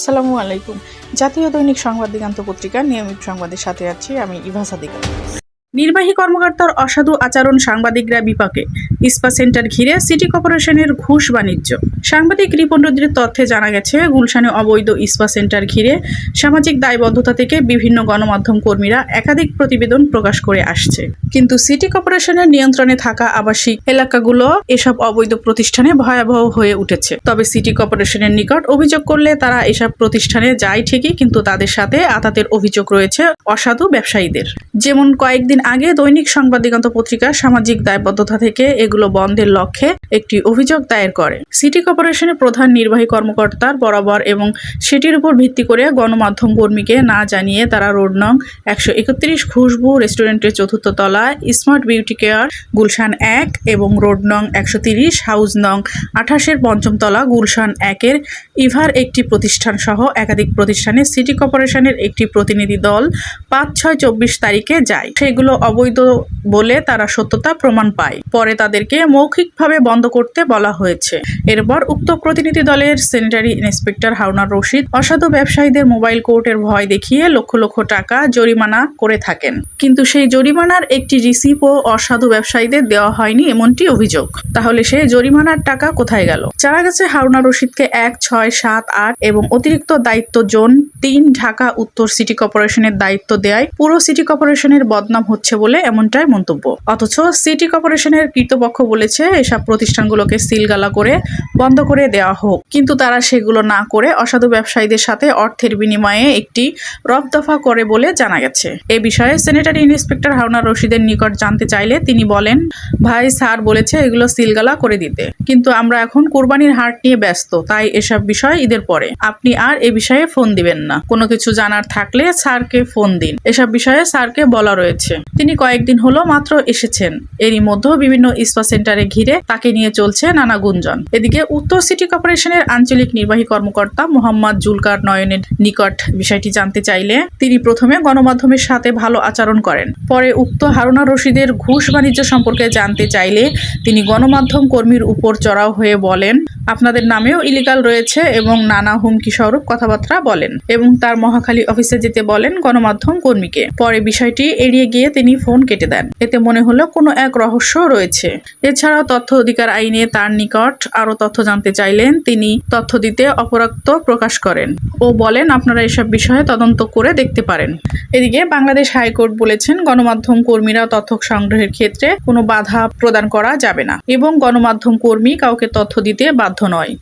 আসসালামু আলাইকুম। জাতীয় দৈনিক সংবাদ দিগান্ত পত্রিকার নিয়মিত সংবাদের সাথে আছি আমি ইভা সাদিকা। নির্বাহী কর্মকর্তার অসাধু আচরণ সাংবাদিকরা বিপাকে। ইস্পা সেন্টার ঘিরে সিটি কর্পোরেশনের ঘুষ বাণিজ্য। সাংবাদিক রিপন্ডদের তথ্যে জানা গেছে, গুলশানে অবৈধ ইস্পা সেন্টার ঘিরে সামাজিক দায়বদ্ধতা থেকে বিভিন্ন গণমাধ্যম কর্মীরা একাধিক প্রতিবেদন প্রকাশ করে আসছে। কিন্তু সিটি কর্পোরেশনের নিয়ন্ত্রণে থাকা আবাসিক এলাকাগুলো এসব অবৈধ প্রতিষ্ঠানে ভয়াবহ হয়ে উঠেছে। তবে সিটি কর্পোরেশনের নিকট অভিযোগ করলে তারা এসব প্রতিষ্ঠানে যায় ঠিকই, কিন্তু তাদের সাথে আতাতের অভিযোগ রয়েছে অসাধু ব্যবসায়ীদের। যেমন কয়েকদিন আগে দৈনিক সংবাদ দিগন্ত পত্রিকা সামাজিক দায়বদ্ধতা থেকে এগুলো বন্ধের লক্ষ্যে একটি অভিযোগ দায়ের করে। সিটি কর্পোরেশনের প্রধান নির্বাহী কর্মকর্তার বরাবর এবং সেটির উপর ভিত্তি করে গণমাধ্যম কর্মীকে না জানিয়ে তারা রোড নং একশো একত্রিশ খুশবু রেস্টুরেন্টের চতুর্থ তলায় স্মার্ট বিউটি কেয়ার, গুলশান এক এবং রোড নং একশো তিরিশ হাউস নং আঠাশের পঞ্চম তলা গুলশান একের ইভার একটি প্রতিষ্ঠান সহ একাধিক প্রতিষ্ঠানে সিটি কর্পোরেশনের একটি প্রতিনিধি দল পাঁচ ছয় চব্বিশ তারিখে যায়। সেগুলো অবৈধ বলে তারা সত্যতা প্রমাণ পায়। পরে তাদেরকে মৌখিকভাবে বন্ধ করতে বলা হয়েছে। এরপর উক্ত প্রতিনিধি দলের সেনিটারি ইন্সপেক্টর হারুনার রশিদ অসাধু ব্যবসায়ীদের মোবাইল কোর্টের ভয় দেখিয়ে লক্ষ লক্ষ টাকা জরিমানা করে থাকেন। কিন্তু সেই জরিমানার একটি রিসিপও অসাধু ব্যবসায়ীদের দেওয়া হয়নি এমনটি অভিযোগ। তাহলে সেই জরিমানার টাকা কোথায় গেল? জানা গেছে হারুনা রশিদকে এক, ছয়, সাত, আট এবং অতিরিক্ত দায়িত্ব জোন তিন ঢাকা উত্তর সিটি কর্পোরেশনের দায়িত্ব দেয় পুরো সিটি কর্পোরেশনের বদনাম হচ্ছে বলে এমনটাই মন্তব্য। অথচ সিটি কর্পোরেশনের কর্তৃপক্ষ বলেছে, এসব প্রতিষ্ঠানগুলোকে সিলগালা করে বন্ধ করে দেওয়া হোক। কিন্তু তারা সেগুলো না করে অসাধু ব্যবসায়ীদের সাথে অর্থের বিনিময়ে একটি রফদফা করে বলে জানা গেছে। এ বিষয়ে স্যানিটারি ইন্সপেক্টর হারুনা রশিদের নিকট জানতে চাইলে তিনি বলেন, ভাই, স্যার বলেছে এগুলো সিলগালা করে দিতে। কিন্তু আমরা এখন কোরবানির হাট নিয়ে ব্যস্ত, তাই এসব বিষয় ঈদের পরে। আপনি আর এ বিষয়ে ফোন দিবেন না। কোনো কিছু জানার থাকলে স্যারকে ফোন দিন। এসব বিষয়ে স্যারকে বলা রয়েছে। তিনি কয়েকদিন হলো মাত্র এসেছেন। এরই মধ্যে বিভিন্ন ইস্পা সেন্টারে ঘিরে তাকে নিয়ে চলছে নানা গুঞ্জন। এদিকে উত্তর সিটি কর্পোরেশনের আঞ্চলিক নির্বাহী কর্মকর্তা মোহাম্মদ জুলকার নয়নের নিকট বিষয়টি জানতে চাইলে তিনি প্রথমে গণমাধ্যমের সাথে ভালো আচরণ করেন। পরে উক্ত হারুনা রশিদের ঘুষ বাণিজ্য সম্পর্কে জানতে চাইলে তিনি গণমাধ্যম কর্মীর উপর চড়াও হয়ে বলেন, আপনাদের নামেও ইলিগাল রয়েছে এবং নানা হুমকি স্বরূপ কথাবার্তা বলেন এবং তার মহাখালী অফিসে যেতে বলেন গণমাধ্যম কর্মীকে। পরে বিষয়টি এড়িয়ে গিয়ে তিনি ফোন কেটে দেন। এতে মনে হলো কোনো এক রহস্য রয়েছে। এছাড়াও তথ্য অধিকার আইনে তার নিকট আরও তথ্য জানতে চাইলেন। তিনি তথ্য দিতে অপরাক্ত প্রকাশ করেন ও বলেন, আপনারা এসব বিষয়ে তদন্ত করে দেখতে পারেন। এদিকে বাংলাদেশ হাইকোর্ট বলেছেন, গণমাধ্যম কর্মীরা তথ্য সংগ্রহের ক্ষেত্রে কোনো বাধা প্রদান করা যাবে না এবং গণমাধ্যম কর্মী কাউকে তথ্য দিতে বাধ্য নয়।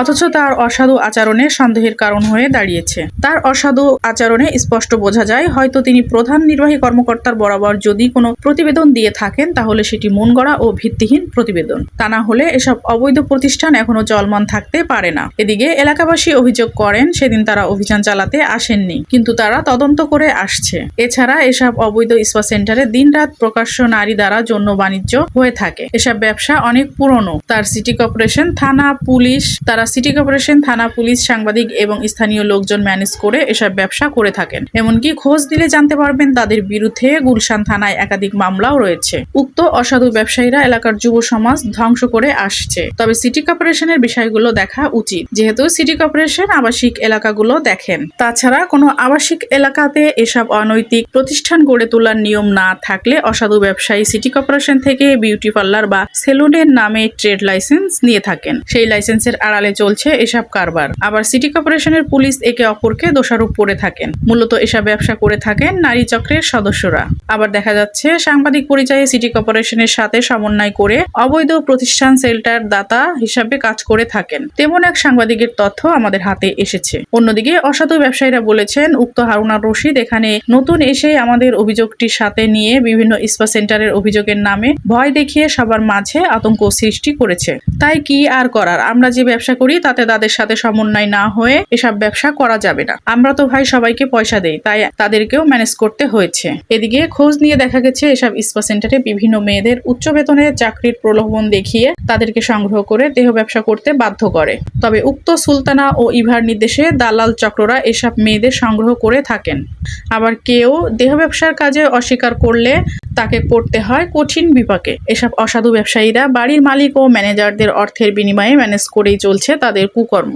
অথচ তার অসাধু আচরণে সন্দেহের কারণ হয়ে দাঁড়িয়েছে। তার অসাধু আচরণে স্পষ্ট বোঝা যায়, হয়তো তিনি প্রধান নির্বাহী কর্মকর্তার বরাবর যদি কোনো প্রতিবেদন দিয়ে থাকেন, তাহলে সেটি মন গড়া ও ভিত্তিহীন প্রতিবেদন। তা না হলে এসব অবৈধ প্রতিষ্ঠান এখনও চলমান থাকতে পারে না। এদিকে এলাকাবাসী অভিযোগ করেন, সেদিন তারা অভিযান চালাতে আসেননি, কিন্তু তারা তদন্ত করে আসছে। এছাড়া এসব অবৈধ ইস্পা সেন্টারে দিনরাত প্রকাশ্য নারী দ্বারা যৌন বাণিজ্য হয়ে থাকে। এসব ব্যবসা অনেক পুরনো। তার সিটি কর্পোরেশন, থানা, পুলিশ তারা সিটি কর্পোরেশন, থানা, পুলিশ, সাংবাদিক এবং স্থানীয় লোকজন ম্যানেজ করে এসব ব্যবসা করে থাকেন। এমনকি খোঁজ দিলে জানতে পারবেন তাদের বিরুদ্ধে গুলশান থানায় একাধিক মামলাও রয়েছে। উক্ত অসাধু ব্যবসায়ীরা এলাকার যুব সমাজ ধ্বংস করে আসছে। তবে সিটি কর্পোরেশনের বিষয়গুলো দেখা উচিত। যেহেতু সিটি কর্পোরেশন আবাসিক এলাকাগুলো দেখেন, তাছাড়া কোনো আবাসিক এলাকাতে এসব অনৈতিক প্রতিষ্ঠান গড়ে তোলার নিয়ম না থাকলে অসাধু ব্যবসায়ী সিটি কর্পোরেশন থেকে বিউটি পার্লার বা সেলুনের নামে ট্রেড লাইসেন্স নিয়ে থাকেন। সেই লাইসেন্সের আড়ালে চলছে এসব কারবার। আবার সিটি কর্পোরেশনের পুলিশ একে অপরকে দোষারোপ করে থাকেন। মূলত এসব ব্যবসা করে থাকেন নারী চক্রের সদস্যরা। আবার দেখা যাচ্ছে, সাংবাদিক পরিচয়ে সিটি কর্পোরেশনের সাথে সমন্বয় করে অবৈধ প্রতিষ্ঠান সেল্টার দাতা হিসাবে কাজ করে থাকেন। তেমন এক সাংবাদিকের তথ্য আমাদের হাতে এসেছে। অন্যদিকে অসাধু ব্যবসায়ীরা বলেছেন, উক্ত হারুনা রশিদ এখানে নতুন এসে আমাদের অভিযোগটির সাথে নিয়ে বিভিন্ন ইস্পা সেন্টারের অভিযোগের নামে ভয় দেখিয়ে সবার মাঝে আতঙ্ক সৃষ্টি করেছে। তাই কি আর করার? আমরা যে ব্যবসা করি, তাতে তাদের সাথে সমন্বয় না হয়ে এসব ব্যবসা করা যাবে না। আমরা তো ভাই সবাইকে পয়সা দেই, তাই তাদেরকেও ম্যানেজ করতে হয়েছে। এদিকে খোঁজ নিয়ে দেখা গেছে, এসব ইস্পা সেন্টারে বিভিন্ন মেয়েদের উচ্চ বেতনের চাকরির প্রলোভন দেখিয়ে তাদেরকে সংগ্রহ করে দেহ ব্যবসা করতে বাধ্য করে। তবে উক্ত সুলতানা ও ইভার নির্দেশে দালাল চক্ররা এসব মেয়েদের সংগ্রহ করে থাকেন। আবার কেউ দেহ ব্যবসার কাজে অস্বীকার করলে তাকে পড়তে হয় কঠিন বিপাকে। এসব অসাধু ব্যবসায়ীরা বাড়ির মালিক ও ম্যানেজারদের অর্থের বিনিময়ে ম্যানেজ করেই চলছে তাদের কুকর্ম।